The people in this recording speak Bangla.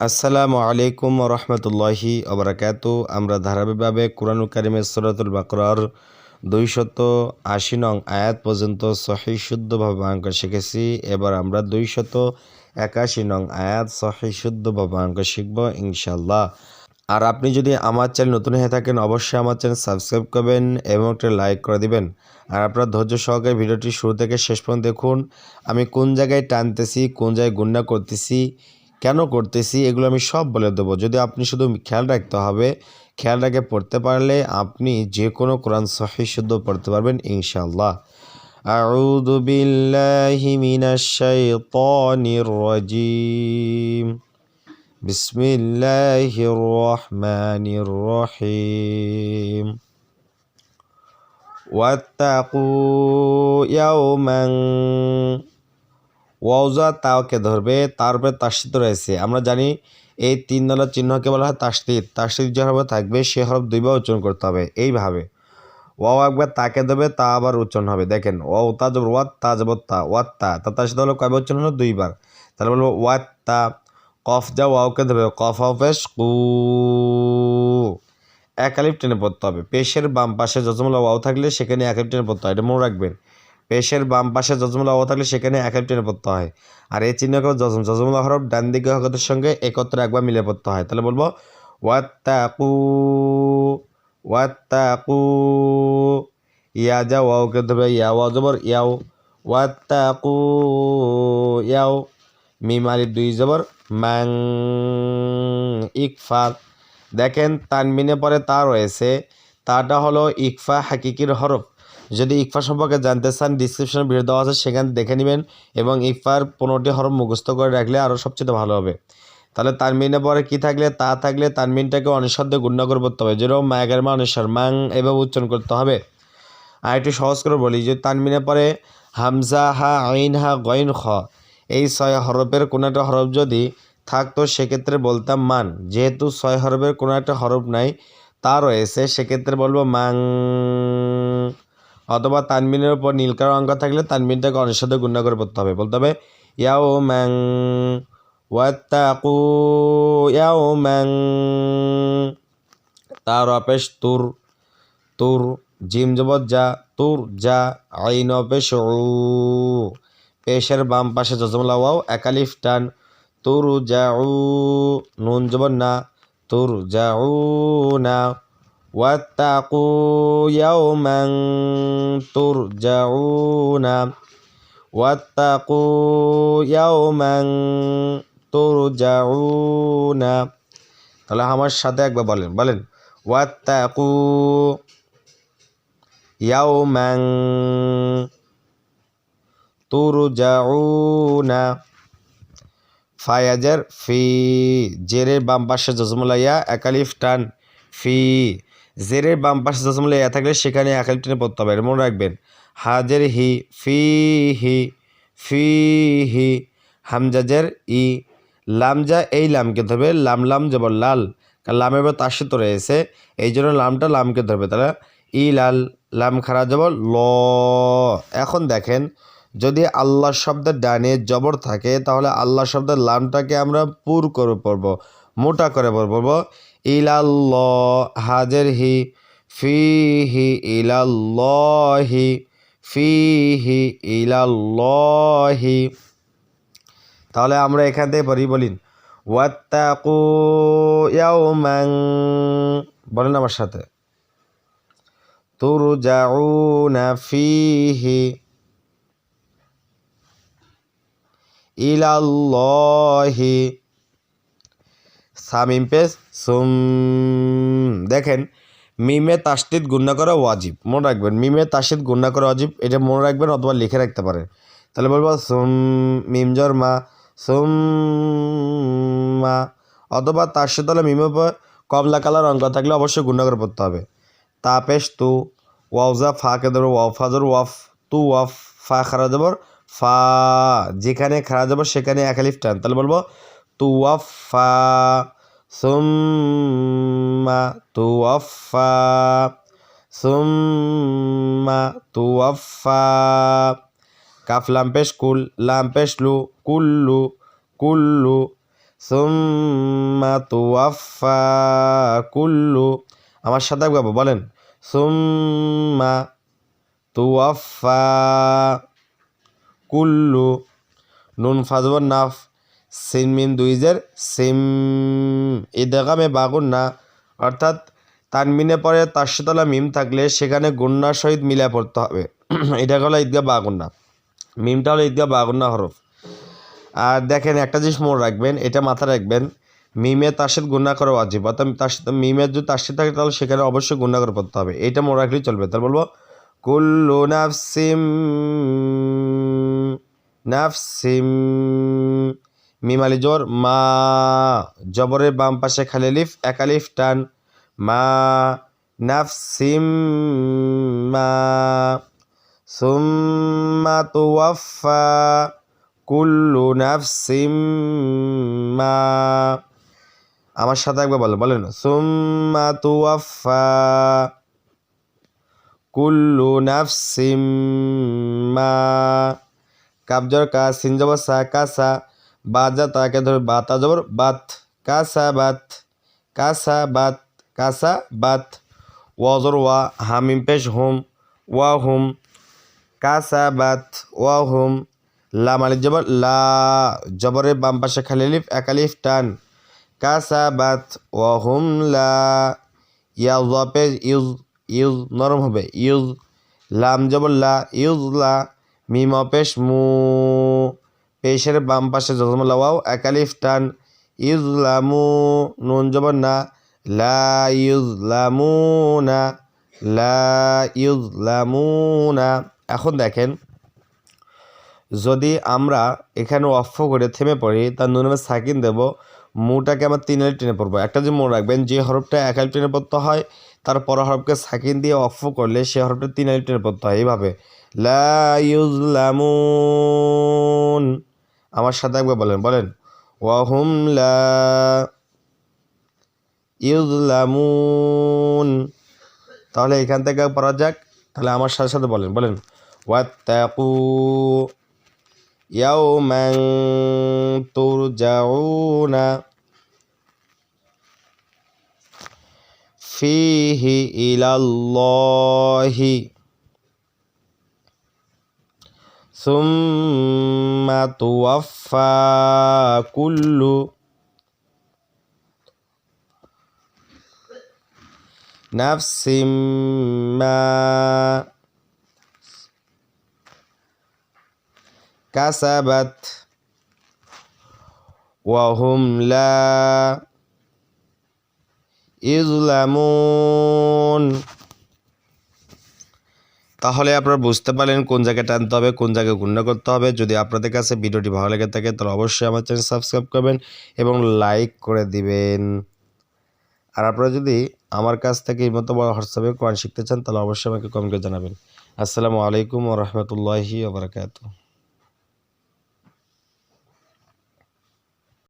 আসসালামু আলাইকুম রহমতুল্লাহি অবরাকাত আমরা ধারাবাহিকভাবে কোরআন কারিমের সরাতুল বাকরার দুইশত আশি নং আয়াত পর্যন্ত সহি শুদ্ধভাবে অঙ্ক শিখেছি। এবার আমরা দুইশত একাশি নং আয়াত সহি শুদ্ধভাবে অঙ্ক শিখব ইনশাল্লাহ আর আপনি যদি আমার চ্যানেল নতুন হয়ে থাকেন, অবশ্যই আমার চ্যানেল সাবস্ক্রাইব করবেন এবং একটা লাইক করে দিবেন। আর আপনার ধৈর্য সহকারে ভিডিওটি শুরু থেকে শেষ পর্যন্ত দেখুন। আমি কোন জায়গায় টানতেছি, কোন জায়গায় গুন্ডা করতেছি কেন করতেছি এগুলো আমি সব বলে দেবো যদি আপনি শুধু খেয়াল রাখতে হবে খেয়াল রেখে পড়তে পারলে আপনি যে কোনো কোরআন সহি শুদ্ধ পড়তে পারবেন ইনশাআল্লাহ أعوذ بالله من الشيطان الرجيم بسم الله الرحمن الرحيم واتقوا يوما ওয়াউজা তাওকে ধরবে তার উপরে তাস্তিত রয়েছে। আমরা জানি এই তিন দলের চিহ্নকে বলা হয় তাস্তিত তাস্তিত যে হরফ থাকবে, সে হরফ দুইবার উচ্চারণ করতে হবে। এইভাবে। ওয়াও একবার তাকে দেবে তা আবার উচ্চারণ হবে। দেখেন, ওয়াও তা জবর ওয়াত, তা জবর তা, ওয়াত তা। তা তার সাথে হলো কয়বার উচ্চারণ হলো? দুইবার। তাহলে বলব ওয়াত তা। কফ যা ওয়াওকে দেবে কফ অফেস কু একালিপ টেনে পড়তে হবে। পেশের বাম পাশে যজমলা ওয়াও থাকলে সেখানে একালিপ টেনে পড়তে হয়। এটা মনে রাখবেন। পেশের বাম পাশে যজমুলা অবস্থা থাকলে সেখানে একাই টেনে পড়তে হয়। আর এই চিহ্নকে যজম যজমুলা হরফ ডান দিকে হকতের সঙ্গে একত্রে একবার মিলে পড়তে হয়। তাহলে বলব, ওয়াত্তাকু ওয়াত্তাকু ইয়া যা ওয়াওকে ধরবে ইয়া ওয়া জবর, ইয়াও, ওয়াত্তাকু, ইয়াও, মিম আলিফ দুই জবর ম্যাং ইকফা দেখেন, তানমিনে পরে তা রয়েছে। তাটা হলো ইকফা হাকিকির হরফ। যদি ইকফা সম্পর্কে জানতে চান ডিসক্রিপশনে ভিডিও দেওয়া আছে, সেখানে দেখে নেবেন এবং ইকফার পনেরোটি হরফ মুখস্থ করে রাখলে আরও সবচেয়ে ভালো হবে। তাহলে তানমিনের পরে কি থাকলে? তা থাকলে তানমিনটাকে অনিঃশব্দে গুণ্য করে পড়তে হবে। যেরকম মায়ের মা অনিশ্বর মাং এভাবে উচ্চারণ করতে হবে। আর একটু সহজ করে বলি যে তানমিনের পরে হামজা, হা, আইন, হা, গইন, খ, এই ছয় হরফের কোনো একটা হরফ যদি থাকতো, সেক্ষেত্রে বলতাম মান। যেহেতু ছয় হরফের কোনো একটা হরফ নাই, তা রয়েছে, সেক্ষেত্রে বলব মাং। অথবা তানমিনের উপর নীলকার অঙ্ক থাকলে তানমিনটাকে অনিঃশব্দে গুণ্য করে পড়তে হবে। বলতে হবে ইয়াও ম্যাং ওয়াত্তাকু ইয়াও ম্যাং তার অপেশ তুর তুর জিম জবর যা, তুর যা আইন অপেশ পেশের বাম পাশে জজমলা ওয়াও, একালিফ টান তুর যা নুন জবর না তুর যা না। واتقوا يوما ترجعون واتقوا يوما ترجعون তাহলে আমার সাথে একবার বলেন বলেন ওয়াত্তাকু ইয়াউমান তুরজাউনা ফায়াজের ফি জেরের বাম পাশে জজমুলাইয়া একালিফ টান ফি জেরের বাম পাশে জসমলে এ থাকলে সেখানে একাল টেনে পড়তে হবে মনে রাখবেন। হাজের হি, ফি হি ফি হি হামজাজের ই লামজা এই লামকে ধরবে, লাম লাম যেমন লাল, কারণ লামের পর তার সাথে রয়েছে, এই জন্য লামটা লামকে ধরবে তারা ই লাল, লাম খারা যাব ল। এখন দেখেন, যদি আল্লাহ শব্দের ডানে জবর থাকে, তাহলে আল্লাহ শব্দের লামটাকে আমরা পুর করে পড়ব, মোটা করে পড়ব। ইলাল্লাহ হাজের হি ফিহি ইলাল্লাহি ফিহি ইলাল্লাহি। তাহলে আমরা এখান থেকে পড়ি, বলিন, ওয়াত্তাকু ইয়াউমান বলেন আমার সাথে, তুরজাউনা ফিহি ইলাল্লাহি সামিম পেস সুম, দেখেন, মিমে তাস্তিদ গুন্না করা ওয়াজিব, মনে রাখবেন, মিমে তাস্তিদ গুন্না করা ওয়াজিব, এটা মনে রাখবেন অথবা লিখে রাখতে পারেন। তাহলে বলব সুম মিমজর মা, সুম মা, অথবা তার সাথে তাহলে মিমের মিমে কমলা কালার অঙ্ক থাকলে অবশ্যই গুন্না করে পড়তে হবে। তা পেশ তু ওয়াউজা ফাকে দেবো ওয়াফ ফাজর ওয়াফ তু, ওয়াফ ফা খারা দেবর ফা, যেখানে খারা দেবো সেখানে একালিফ টান। তাহলে বলব তু ওয়াফ ফা ثم توفى ثم توفى কাফ লাম্পেশ কুল লাম্পেশ লু কুল্লু কুল্লু সুম্মা তুয়াফা কুল্লু আমার সাথে গাবো বলেন সুম্মা তুয়াফা কুল্লু নুন ফাজবর নাফ সিন মিম দুইজের, সিম ইদেগামে বাগুন না। অর্থাৎ তানমিনে পরে তাস্যতলা মিম থাকলে সেখানে গুন্নার সহিত মিলা পড়তে হবে। এটা হলো ঈদগা বাগুন্না মিমটা হলো ঈদগা বাগুন্না হরফ। আর দেখেন একটা জিনিস মনে রাখবেন, এটা মাথায় রাখবেন, মিমে তার সাথে গুণা করা অজীব অর্থাৎ তার সাথে, মিমের যদি তার সাথে থাকে তাহলে সেখানে অবশ্যই গুণা করে পড়তে হবে। এটা মনে রাখলেই চলবে। তার বলব, কুল্লু নাফসিম নাফসিম। মিমালি জোর মা জবরের বাম পাশে খালি লিফ একালিফ টান, মা নাফ নাফসিম, মা সুম্মা তুওয়াফা কুল্লু নাফ নাফসিম, মা আমার সাথে একবার বলো, বলেন। সুম্মা তুওয়াফা কুল্লু নাফ নাফসিম, মা কাবজর কা সিনজব সা কাসা বাজা তাকে ধরে বাতা জবর বাত, কাসা বাত কাসা বাত কাসা বাত। ওয়াজর ওয়া, হামিম পেশ হোম, ওয়া হুম, কাসা বাত, ওয়া হুম। লা মালিক জবর, লা জবরের বাম পাশে খালি লিফ একালিফ টান। কাসা বাত, ওয়া হোম, লা। ইয়া পেশ, ইউজ ইউজ নরম হবে, ইউজ। লাম জবর, লা, ইউজ, লা। মিম পেশ মু। পেশের বাম পাশে জজমলা ওয়াও একালিফ টান। ইউজলামু নুন জবর না। লা ইউজলামুনা লা ইউজলামুনা এখন দেখেন, যদি আমরা এখানে অফ করে থেমে পড়ি, তার নুনের সাকিন দেবো, মুটাকে আমার তিন আলি টেনে পড়ব। একটা যে মনে রাখবেন, যে হরফটা এক আলি টেনে পড়তে হয়, তার পর হরফকে সাকিন দিয়ে অফ করলে সে হরফটা তিন আলি টেনে পড়তে হয়। এইভাবে। লা ইউজলামুন আমার সাথে একবার বলেন বলেন। ওয়াহুম লা ইউজলামুন তাহলে এখান থেকে পড়া যাক, তাহলে আমার সাথে সাথে বলেন বলেন। ওয়াত্তাকু ইয়াউমান তুরজাউনা ফিহি ইলাল্লাহি। ثم توفى كل نفس ما كسبت وهم لا يظلمون তাহলে আপনারা বুঝতে পারলেন কোন জায়গায় টানতে হবে, কোন জায়গায় গুণ্য করতে হবে। যদি আপনাদের কাছে ভিডিওটি ভালো লেগে থাকে, তাহলে অবশ্যই আমার চ্যানেল সাবস্ক্রাইব করবেন এবং লাইক করে দিবেন। আর আপনারা যদি আমার কাছ থেকে এই মতো বড় হোয়াটসঅ্যাপে কোরআন শিখতে চান, তাহলে অবশ্যই আমাকে কমেন্ট করে জানাবেন। আসসালামু আলাইকুম ও রহমতুল্লাহি